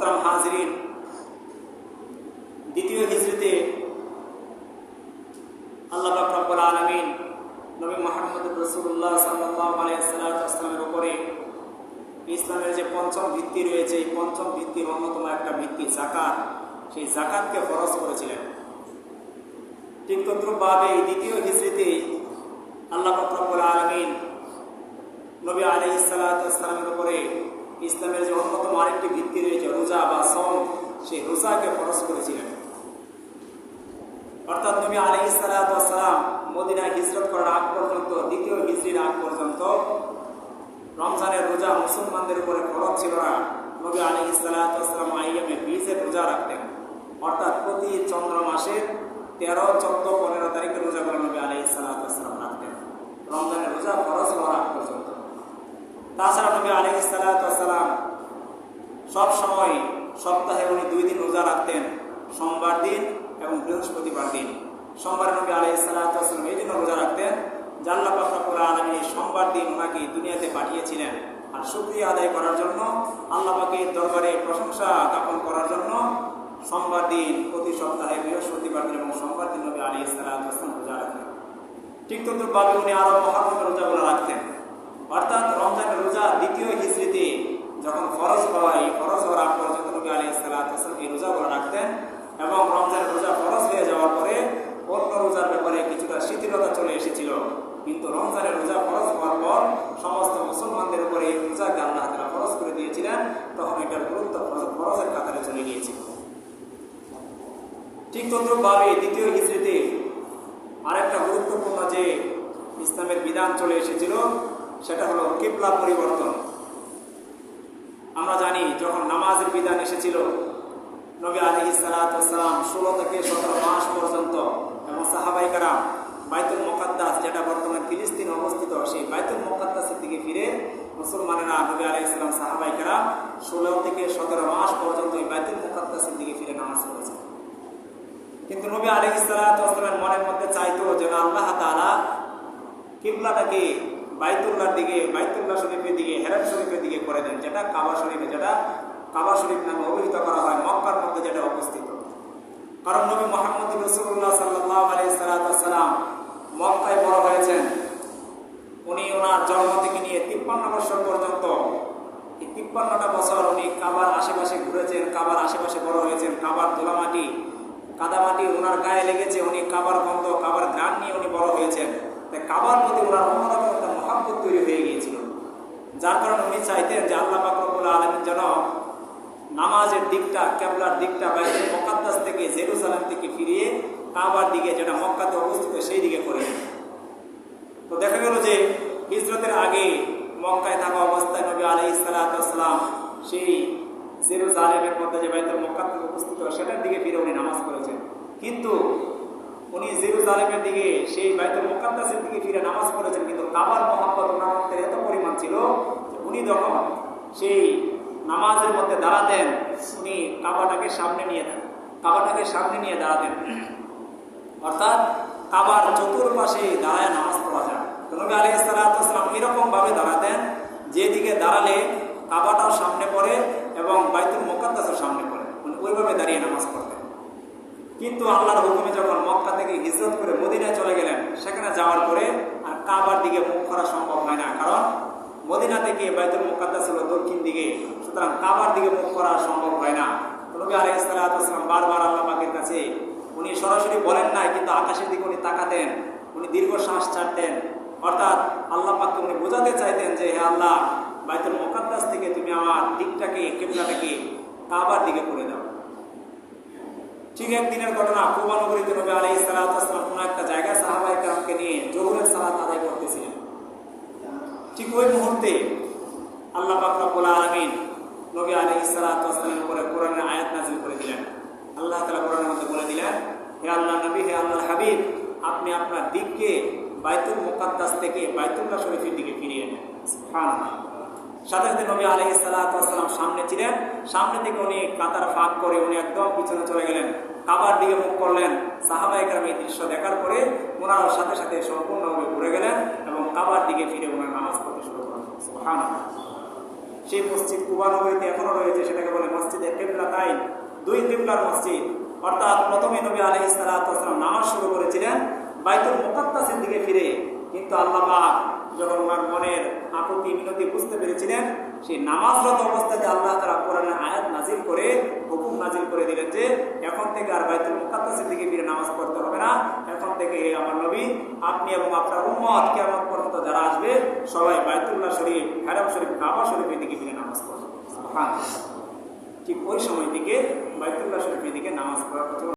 মোহতারাম হাজরিন। দ্বিতীয় হিজড়িতে আল্লাহ আলমিন নবী মোহাম্মদ রসুল্লাহ উপরে ইসলামের যে পঞ্চম ভিত্তি রয়েছে, এই পঞ্চম ভিত্তির অন্যতম একটা ভিত্তি জাকাত সেই জাকাতকে ফরজ করেছিলেন। ঠিক তদ্রুপভাবে এই দ্বিতীয় হিজড়িতে আল্লাহ রব্বুল আলমিন নবী আলি ইসালাতামের উপরে ইসলামের যে অন্যতম আরেকটি ভিত্তি রয়েছে, রোজা বা সম সেই রোজাকে ফরজ করেছিলেন। অর্থাৎ নবী আলি ইসালাতাম মদিনায় হিজরত করার আগ পর্যন্ত, দ্বিতীয় হিজড়ির আগ পর্যন্ত রমজানের রোজা মুসলমানদের উপরে ফরজ ছিল না। নবী আলী ইসালাতাম আইএমে বিজের রোজা রাখতেন। অর্থাৎ প্রতি চন্দ্র মাসের তেরো, চোদ্দ, পনেরো তারিখে রোজা করে নবী আলী ইসালাতাম রাখতেন রমজানের রোজা ফরজ হওয়ার আগ পর্যন্ত তাছাড়া নবী আলী ইসালাতাম সব সময় সপ্তাহে উনি দুই দিন রোজা রাখতেন, সোমবার দিন এবং বৃহস্পতিবার দিন। সোমবার নবী আলী ইসালাতাম এই জন্য রোজা রাখতেন। জাল্লা পাকরাপুর আলমী সোমবার দিন ওনাকে দুনিয়াতে পাঠিয়েছিলেন। আর শুক্রিয়া আদায় করার জন্য, আল্লাহ পাকের দরবারে প্রশংসা জ্ঞাপন করার জন্য সোমবার দিন, প্রতি সপ্তাহে বৃহস্পতিবার দিন এবং সোমবার দিন নবী আলী ইসালাম রোজা রাখতেন। ঠিক তদ্রুপভাবে উনি আরও মহারমের রোজাগুলো রাখতেন। অর্থাৎ রমজানের রোজা দ্বিতীয় হিজড়িতে যখন ফরজ এই ফরজ হওয়ার আগ পর্যন্ত নবী আলী ইসালাম এই রোজাগুলো রাখতেন এবং রমজানের রোজা ফরজ হয়ে যাওয়ার পরে অন্য রোজার ব্যাপারে কিছুটা শিথিলতা চলে এসেছিল। কিন্তু রমজানের রোজা ফরজ হওয়ার পর সমস্ত মুসলমানদের উপরে এই রোজাকে আল্লাহ তারা ফরজ করে দিয়েছিলেন, তখন এটার গুরুত্ব ফরজের কাতারে চলে গিয়েছিল। ঠিক তদ্রুপভাবে দ্বিতীয় হিজড়িতে আরেকটা গুরুত্বপূর্ণ যে ইসলামের বিধান চলে এসেছিল, সেটা হলো কেবলা পরিবর্তন। আমরা জানি যখন নামাজের বিধান এসেছিল, নবী আলী ইসালাতাম ষোলো থেকে সতেরো মাস পর্যন্ত এবং সাহাবাইকারা বাইতুল মোকাদ্দাস, যেটা বর্তমানে ফিলিস্তিন অবস্থিত, সেই বাইতুল মোকাদ্দাসের দিকে ফিরে মুসলমানেরা নবী আলাই ইসলাম সাহাবাইকারা ষোলো থেকে সতেরো মাস পর্যন্ত এই বাইতুল মোকাদ্দাসের দিকে ফিরে নামাজ পড়েছে কিন্তু নবী আলী ইসলামের মনের মধ্যে চাইতো যেন আল্লাহ তালা কিবলাটাকে বাইতুল্লাহর দিকে, বাইতুল্লাহ শরীফের দিকে হেরাম শরীফের দিকে করে দেন, যেটা কাবা শরীফে, যেটা কাবা শরীফ নামে অভিহিত করা হয়, মক্কার মধ্যে যেটা অবস্থিত। কারণ নবী মোহাম্মদ রসুল্লাহ সাল্লাহ সালাম মক্কায় বড় হয়েছেন। উনি ওনার জন্ম থেকে নিয়ে তিপ্পান্ন বছর পর্যন্ত, এই তিপ্পান্নটা বছর উনি কাবার আশেপাশে ঘুরেছেন, কাবার আশেপাশে বড় হয়েছেন, কাবার দোলামাটি, কাদামাটি ওনার গায়ে লেগেছে, উনি কাবার গন্ধ, কাবার গান নিয়ে উনি বড় হয়েছেন। তাই কাবার প্রতি ওনার অন্যরকম একটা মহাব্বত তৈরি হয়ে গিয়েছিল। যার কারণে উনি চাইতেন যে আল্লাহ পাকরবুল আলমের যেন নামাজের দিকটা, কেবলার দিকটা বাইরে মকাদ্দাস থেকে জেরুসালাম থেকে ফিরিয়ে কাবার দিকে যেটা মক্কাতে অবস্থিত সেই দিকে করে তো দেখা গেল যে হিজরতের আগে মক্কায় থাকা অবস্থায় নবী আলাই ইসালাতাম সেই জেরুজালেমের মধ্যে যে বাইতুল মক্কাতে অবস্থিত, সেটার দিকে ফিরে উনি নামাজ করেছেন কিন্তু উনি জেরুজালেমের দিকে, সেই বাইতুল মোকাদ্দাসের দিকে ফিরে নামাজ পড়েছেন। কিন্তু কাবার মোহাম্মদ ওনার মধ্যে এত পরিমাণ ছিল উনি যখন সেই নামাজের মধ্যে দাঁড়াতেন, উনি কাবাটাকে সামনে নিয়ে দেন কাবাটাকে সামনে নিয়ে দাঁড়াতেন। অর্থাৎ কাবার চতুর্পাশে দাঁড়ায় নামাজ পড়া যায়। নবী আলী সালাম এরকম ভাবে দাঁড়াতেন, যেদিকে দাঁড়ালে কাবাটাও সামনে পড়ে এবং বাইতুল মোকাদ্দাসের সামনে পড়ে। মানে ওইভাবে দাঁড়িয়ে নামাজ পড়তেন। কিন্তু আল্লাহর হুকুমে যখন মক্কা থেকে হিজরত করে মদিনায় চলে গেলেন, সেখানে যাওয়ার পরে আর কাবার দিকে মুখ করা সম্ভব হয় না। কারণ মদিনা থেকে বাইতুল মোকাদ্দাস হলো দক্ষিণ দিকে, সুতরাং কাবার দিকে মুখ করা সম্ভব হয় না। নবী আলাই ইসলাম বারবার আল্লাহ পাকের কাছে, উনি সরাসরি বলেন নাই, কিন্তু আকাশের দিকে উনি তাকাতেন, উনি দীর্ঘ শ্বাস ছাড়তেন। অর্থাৎ আল্লাহ পাককে উনি বোঝাতে চাইতেন যে, হে আল্লাহ, বাইতুল মোকাদ্দাস থেকে তুমি আমার দিকটাকে, কেবলাটাকে কাবার দিকে করে দাও। ঠিক একদিনের ঘটনা কুবানগরীতে নবী আলাই সালাতাম কোনো একটা জায়গায় সাহাবাই কালামকে নিয়ে জহুরের সালাত আদায় করতেছিলেন। ঠিক ওই মুহূর্তে আল্লাহ বাকরাবুল আলমিন নবী আলাই সালাতামের উপরে কোরআনের আয়াত নাজিল করে দিলেন। আল্লাহ তালা কোরআনের মধ্যে বলে দিলেন, হে আল্লাহ নবী, হে আল্লাহ হাবিব, আপনি আপনার দিককে বাইতুল মোকাদ্দাস থেকে বাইতুল্লাহ শরীফের দিকে ফিরিয়ে নেন। হ্যাঁ সাথে সাথে নবী আলহ সালাম সামনে ছিলেন। সামনে থেকে উনি কাতার ফাঁক করে উনি একদম পিছনে চলে গেলেন। কাবার দিকে মুখ করলেন। সাহাবাইকার এই দৃশ্য দেখার পরে ওনার সাথে সাথে সম্পূর্ণভাবে ঘুরে গেলেন এবং কাবার দিকে ফিরে ওনার নামাজ পড়তে শুরু করলেন। সেই মসজিদ কুবানগরীতে এখনও রয়েছে, সেটাকে বলে মসজিদের কেবলা তাই দুই কেবলার মসজিদ। অর্থাৎ প্রথমে নবী আলহ ইসলাম নামাজ শুরু করেছিলেন। বাইতুল মোকাত্তাসের দিকে ফিরে কিন্তু আল্লাহ যখন ওনার মনের আপত্তি মিনতি বুঝতে পেরেছিলেন, সেই নামাজরত অবস্থাতে আল্লাহ তারা কোরআনের আয়াত নাজিল করে, হুকুম নাজিল করে দিলেন যে, এখন থেকে আর বাইতুল মুকাদ্দাসের দিকে ফিরে নামাজ পড়তে হবে না। এখন থেকে হে আমার নবী, আপনি এবং আপনার উম্মত কেমন পর্যন্ত যারা আসবে, সবাই বাইতুল্লাহ শরীফ হ্যারাম শরীফ, কাবা শরীফের দিকে ফিরে নামাজ পড়বে। ঠিক ওই সময় থেকে বাইতুল্লাহ শরীফের দিকে নামাজ পড়ার কথা